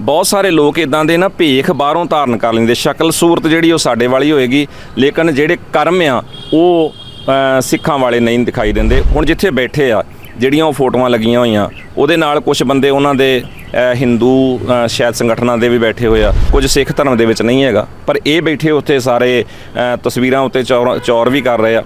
ਬਹੁਤ ਸਾਰੇ ਲੋਕ ਇਦਾਂ ਦੇ ਨਾ ਭੇਖ ਬਾਹਰੋਂ ਧਾਰਨ ਕਰ ਲੈਂਦੇ। ਸ਼ਕਲ ਸੂਰਤ ਜਿਹੜੀ ਉਹ ਸਾਡੇ ਵਾਲੀ ਹੋਏਗੀ, ਲੇਕਿਨ ਜਿਹੜੇ ਕਰਮ ਆ, ਉਹ ਸਿੱਖਾਂ ਵਾਲੇ ਨਹੀਂ ਦਿਖਾਈ ਦਿੰਦੇ। ਹੁਣ ਜਿੱਥੇ ਬੈਠੇ ਆ, ਜਿਹੜੀਆਂ ਉਹ ਫੋਟੋਆਂ ਲੱਗੀਆਂ ਹੋਈਆਂ, ਉਹਦੇ ਨਾਲ ਕੁਝ ਬੰਦੇ ਉਹਨਾਂ ਦੇ ਹਿੰਦੂ ਸ਼ਾਇਦ ਸੰਗਠਨਾਂ ਦੇ ਵੀ ਬੈਠੇ ਹੋਏ ਆ। ਕੁਝ ਸਿੱਖ ਧਰਮ ਦੇ ਵਿੱਚ ਨਹੀਂ ਹੈਗਾ, ਪਰ ਇਹ ਬੈਠੇ ਉੱਥੇ ਸਾਰੇ ਤਸਵੀਰਾਂ ਉੱਤੇ ਚੌਰ ਚੌਰ ਵੀ ਕਰ ਰਹੇ ਆ।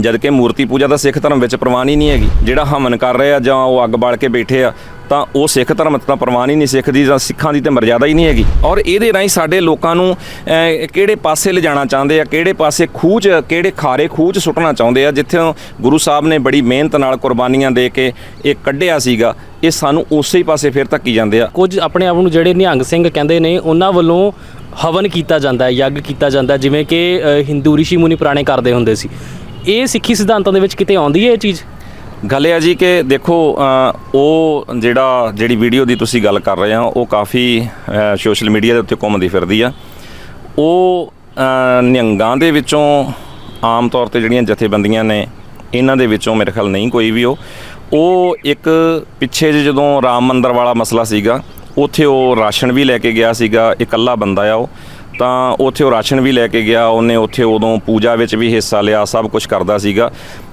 ਜਦ ਕਿ ਮੂਰਤੀ ਪੂਜਾ ਤਾਂ ਸਿੱਖ ਧਰਮ ਵਿੱਚ ਪ੍ਰਵਾਨ ਹੀ ਨਹੀਂ ਹੈਗੀ। ਜਿਹੜਾ ਹਵਨ ਕਰ ਰਹੇ ਆ ਜਾਂ ਉਹ ਅੱਗ ਬਾਲ ਕੇ ਬੈਠੇ ਆ ਤਾਂ ਉਹ ਸਿੱਖ ਧਰਮ ਤਾਂ ਪ੍ਰਵਾਨ ਹੀ ਨਹੀਂ ਸਿੱਖ ਦੀ ਜਾਂ ਸਿੱਖਾਂ ਦੀ ਤੇ ਮਰਜ਼ਾਦਾ ਹੀ ਨਹੀਂ ਹੈਗੀ। ਔਰ ਇਹਦੇ ਰਾਹੀਂ ਸਾਡੇ ਲੋਕਾਂ ਨੂੰ ਕਿਹੜੇ ਪਾਸੇ ਲਿਜਾਣਾ ਚਾਹੁੰਦੇ ਆ, ਕਿਹੜੇ ਪਾਸੇ ਖੂਹ 'ਚ ਕਿਹੜੇ ਖਾਰੇ ਖੂਹ 'ਚ ਸੁੱਟਣਾ ਚਾਹੁੰਦੇ ਆ, ਜਿੱਥੇ ਗੁਰੂ ਸਾਹਿਬ ਨੇ ਬੜੀ ਮਿਹਨਤ ਨਾਲ ਕੁਰਬਾਨੀਆਂ ਦੇ ਕੇ ਇਹ ਕੱਢਿਆ ਸੀਗਾ, ਇਹ ਸਾਨੂੰ ਉਸੇ ਹੀ ਪਾਸੇ ਫਿਰ ਧੱਕੀ ਜਾਂਦੇ ਆ। ਕੁਝ ਆਪਣੇ ਆਪ ਨੂੰ ਜਿਹੜੇ ਨਿਹੰਗ ਸਿੰਘ ਕਹਿੰਦੇ ਨੇ, ਉਹਨਾਂ ਵੱਲੋਂ ਹਵਨ ਕੀਤਾ ਜਾਂਦਾ ਹੈ, ਯੱਗ ਕੀਤਾ ਜਾਂਦਾ ਜਿਵੇਂ ਕਿ ਹਿੰਦੂ ਰਿਸ਼ੀ ਮੁਨੀ ਪੁਰਾਣੇ ਕਰਦੇ ਹੁੰਦੇ ਸੀ। ਇਹ ਸਿੱਖੀ ਸਿਧਾਂਤਾਂ ਦੇ ਵਿੱਚ ਕਿਤੇ ਆਉਂਦੀ ਹੈ ਇਹ ਚੀਜ਼? ਗੱਲ ਇਹ ਆ ਜੀ ਕਿ ਦੇਖੋ ਉਹ ਜਿਹੜਾ, ਜਿਹੜੀ ਵੀਡੀਓ ਦੀ ਤੁਸੀਂ ਗੱਲ ਕਰ ਰਹੇ ਹੋ ਉਹ ਕਾਫੀ ਸੋਸ਼ਲ ਮੀਡੀਆ ਦੇ ਉੱਤੇ ਘੁੰਮਦੀ ਫਿਰਦੀ ਆ। ਉਹ ਨਿਹੰਗਾਂ ਦੇ ਵਿੱਚੋਂ ਆਮ ਤੌਰ ਤੇ ਜਿਹੜੀਆਂ ਜਥੇਬੰਦੀਆਂ ਨੇ, ਇਹਨਾਂ ਦੇ ਵਿੱਚੋਂ ਮੇਰੇ ਖਿਆਲ ਨਹੀਂ ਕੋਈ ਵੀ ਉਹ। ਉਹ ਇੱਕ ਪਿੱਛੇ ਜਿਹੇ ਜਦੋਂ ਰਾਮ ਮੰਦਰ ਵਾਲਾ ਮਸਲਾ ਸੀਗਾ, ਉੱਥੇ ਉਹ ਰਾਸ਼ਨ ਵੀ ਲੈ ਕੇ ਗਿਆ ਸੀਗਾ, ਇਕੱਲਾ ਬੰਦਾ ਆ ਉਹ। ਤਾਂ ਉੱਥੇ ਉਹ ਰਾਸ਼ਨ ਵੀ ਲੈ ਕੇ ਗਿਆ, ਉਹਨੇ ਉੱਥੇ ਉਦੋਂ ਪੂਜਾ ਵਿੱਚ ਵੀ ਹਿੱਸਾ ਲਿਆ, ਸਭ ਕੁਝ ਕਰਦਾ ਸੀਗਾ।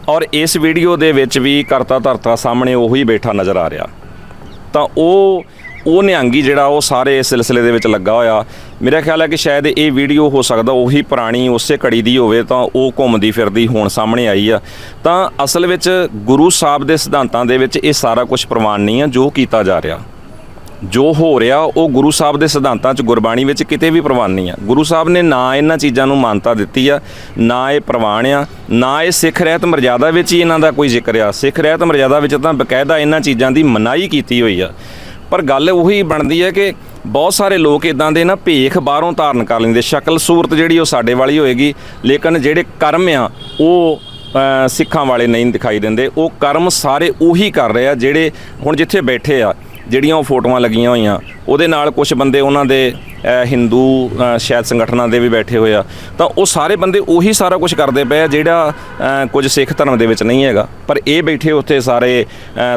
ਔਰ ਇਸ ਵੀਡੀਓ ਦੇ ਵਿੱਚ ਵੀ ਕਰਤਾ ਧਰਤਾ ਸਾਹਮਣੇ ਉਹੀ ਬੈਠਾ ਨਜ਼ਰ ਆ ਰਿਹਾ। ਤਾਂ ਉਹ ਉਹ ਨਿਹੰਗੀ ਜਿਹੜਾ ਉਹ ਸਾਰੇ ਇਸ ਸਿਲਸਿਲੇ ਦੇ ਵਿੱਚ ਲੱਗਾ ਹੋਇਆ। ਮੇਰਾ ਖਿਆਲ ਹੈ ਕਿ ਸ਼ਾਇਦ ਇਹ ਵੀਡੀਓ ਹੋ ਸਕਦਾ ਉਹੀ ਪੁਰਾਣੀ ਉਸੇ ਕੜੀ ਦੀ ਹੋਵੇ ਤਾਂ ਉਹ ਘੁੰਮਦੀ ਫਿਰਦੀ ਹੁਣ ਸਾਹਮਣੇ ਆਈ ਆ। ਤਾਂ ਅਸਲ ਵਿੱਚ ਗੁਰੂ ਸਾਹਿਬ ਦੇ ਸਿਧਾਂਤਾਂ ਦੇ ਵਿੱਚ ਇਹ ਸਾਰਾ ਕੁਝ ਪ੍ਰਮਾਣ ਨਹੀਂ ਆ ਜੋ ਕੀਤਾ ਜਾ ਰਿਹਾ। ਜੋ ਹੋ ਰਿਹਾ, ਉਹ ਗੁਰੂ ਸਾਹਿਬ ਦੇ ਸਿਧਾਂਤਾਂ 'ਚ ਗੁਰਬਾਣੀ ਵਿੱਚ ਕਿਤੇ ਵੀ ਪ੍ਰਵਾਨ ਨਹੀਂ ਆ। ਗੁਰੂ ਸਾਹਿਬ ਨੇ ਨਾ ਇਹਨਾਂ ਚੀਜ਼ਾਂ ਨੂੰ ਮਾਨਤਾ ਦਿੱਤੀ ਆ, ਨਾ ਇਹ ਪ੍ਰਵਾਨ ਆ, ਨਾ ਇਹ ਸਿੱਖ ਰਹਿਤ ਮਰਜ਼ਾਦਾ ਵਿੱਚ ਹੀ ਇਹਨਾਂ ਦਾ ਕੋਈ ਜ਼ਿਕਰ ਆ। ਸਿੱਖ ਰਹਿਤ ਮਰਜ਼ਾਦਾ ਵਿੱਚ ਤਾਂ ਬਕਾਇਦਾ ਇਹਨਾਂ ਚੀਜ਼ਾਂ ਦੀ ਮਨਾਹੀ ਕੀਤੀ ਹੋਈ ਆ। ਪਰ ਗੱਲ ਉਹੀ ਬਣਦੀ ਹੈ ਕਿ ਬਹੁਤ ਸਾਰੇ ਲੋਕ ਇਦਾਂ ਦੇ ਨਾ ਭੇਖ ਬਾਹਰੋਂ ਧਾਰਨ ਕਰ ਲੈਂਦੇ। ਸ਼ਕਲ ਸੂਰਤ ਜਿਹੜੀ ਉਹ ਸਾਡੇ ਵਾਲੀ ਹੋਏਗੀ, ਲੇਕਿਨ ਜਿਹੜੇ ਕਰਮ ਆ, ਉਹ ਸਿੱਖਾਂ ਵਾਲੇ ਨਹੀਂ ਦਿਖਾਈ ਦਿੰਦੇ। ਉਹ ਕਰਮ ਸਾਰੇ ਉਹੀ ਕਰ ਰਹੇ ਆ ਜਿਹੜੇ ਹੁਣ ਜਿੱਥੇ ਬੈਠੇ ਆ। ਜਿਹੜੀਆਂ ਉਹ ਫੋਟੋਆਂ ਲੱਗੀਆਂ ਹੋਈਆਂ, ਉਹਦੇ ਨਾਲ ਕੁਝ ਬੰਦੇ ਉਹਨਾਂ ਦੇ ਹਿੰਦੂ ਸ਼ਾਇਦ ਸੰਗਠਨਾਂ ਦੇ ਵੀ ਬੈਠੇ ਹੋਏ ਆ। ਤਾਂ ਉਹ ਸਾਰੇ ਬੰਦੇ ਉਹੀ ਸਾਰਾ ਕੁਝ ਕਰਦੇ ਪਏ ਆ ਜਿਹੜਾ ਕੁਝ ਸਿੱਖ ਧਰਮ ਦੇ ਵਿੱਚ ਨਹੀਂ ਹੈਗਾ। ਪਰ ਇਹ ਬੈਠੇ ਉੱਥੇ ਸਾਰੇ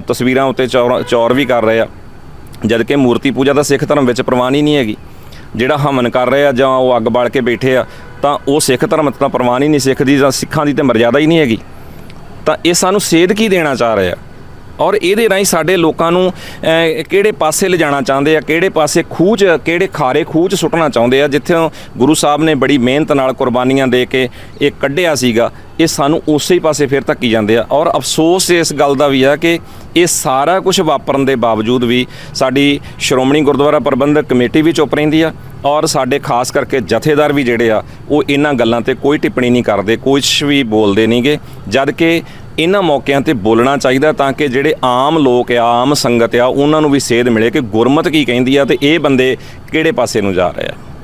ਤਸਵੀਰਾਂ ਉੱਤੇ ਚੌਰ ਚੌਰ ਵੀ ਕਰ ਰਹੇ ਆ। ਜਦ ਕਿ ਮੂਰਤੀ ਪੂਜਾ ਤਾਂ ਸਿੱਖ ਧਰਮ ਵਿੱਚ ਪ੍ਰਵਾਨ ਹੀ ਨਹੀਂ ਹੈਗੀ। ਜਿਹੜਾ ਹਵਨ ਕਰ ਰਹੇ ਆ ਜਾਂ ਉਹ ਅੱਗ ਬਾਲ ਕੇ ਬੈਠੇ ਆ, ਤਾਂ ਉਹ ਸਿੱਖ ਧਰਮ ਤਾਂ ਪ੍ਰਵਾਨ ਹੀ ਨਹੀਂ ਸਿੱਖ ਦੀ ਜਾਂ ਸਿੱਖਾਂ ਦੀ ਤੇ ਮਰਜ਼ਾਦਾ ਹੀ ਨਹੀਂ ਹੈਗੀ। ਤਾਂ ਇਹ ਸਾਨੂੰ ਸੇਧ ਕੀ ਦੇਣਾ ਚਾਹ ਰਿਹਾ ਔਰ ਇਹਦੇ ਰਾਹੀਂ ਸਾਡੇ ਲੋਕਾਂ ਨੂੰ ਕਿਹੜੇ ਪਾਸੇ ਲਿਜਾਣਾ ਚਾਹੁੰਦੇ ਆ, ਕਿਹੜੇ ਪਾਸੇ ਖੂਹ 'ਚ ਕਿਹੜੇ ਖਾਰੇ ਖੂਹ 'ਚ ਸੁੱਟਣਾ ਚਾਹੁੰਦੇ ਆ, ਜਿੱਥੇ ਗੁਰੂ ਸਾਹਿਬ ਨੇ ਬੜੀ ਮਿਹਨਤ ਨਾਲ ਕੁਰਬਾਨੀਆਂ ਦੇ ਕੇ ਇਹ ਕੱਢਿਆ ਸੀਗਾ, ਇਹ ਸਾਨੂੰ ਉਸੇ ਹੀ ਪਾਸੇ ਫਿਰ ਧੱਕੀ ਜਾਂਦੇ ਆ। ਔਰ ਅਫਸੋਸ ਇਸ ਗੱਲ ਦਾ ਵੀ ਆ ਕਿ ਇਹ ਸਾਰਾ ਕੁਝ ਵਾਪਰਨ ਦੇ ਬਾਵਜੂਦ ਵੀ ਸਾਡੀ ਸ਼੍ਰੋਮਣੀ ਗੁਰਦੁਆਰਾ ਪ੍ਰਬੰਧਕ ਕਮੇਟੀ ਵੀ ਚੁੱਪ ਰਹਿੰਦੀ ਆ, ਔਰ ਸਾਡੇ ਖਾਸ ਕਰਕੇ ਜਥੇਦਾਰ ਵੀ ਜਿਹੜੇ ਆ, ਉਹ ਇਹਨਾਂ ਗੱਲਾਂ ਤੇ ਕੋਈ ਟਿੱਪਣੀ ਨਹੀਂ ਕਰਦੇ ਕੁਝ ਵੀ ਬੋਲਦੇ ਨਹੀਂਗੇ ਜਦ ਕਿ ਇਹਨਾਂ ਮੌਕਿਆਂ ਤੇ ਬੋਲਣਾ ਚਾਹੀਦਾ ਤਾਂ ਕਿ ਜਿਹੜੇ ਆਮ ਲੋਕ ਆ, ਆਮ ਸੰਗਤ ਆ, ਉਹਨਾਂ ਨੂੰ ਵੀ ਸੇਧ ਮਿਲੇ ਕਿ ਗੁਰਮਤ ਕੀ ਕਹਿੰਦੀ ਆ ਤੇ ਇਹ ਬੰਦੇ ਕਿਹੜੇ ਪਾਸੇ ਨੂੰ ਜਾ ਰਹੇ ਆ।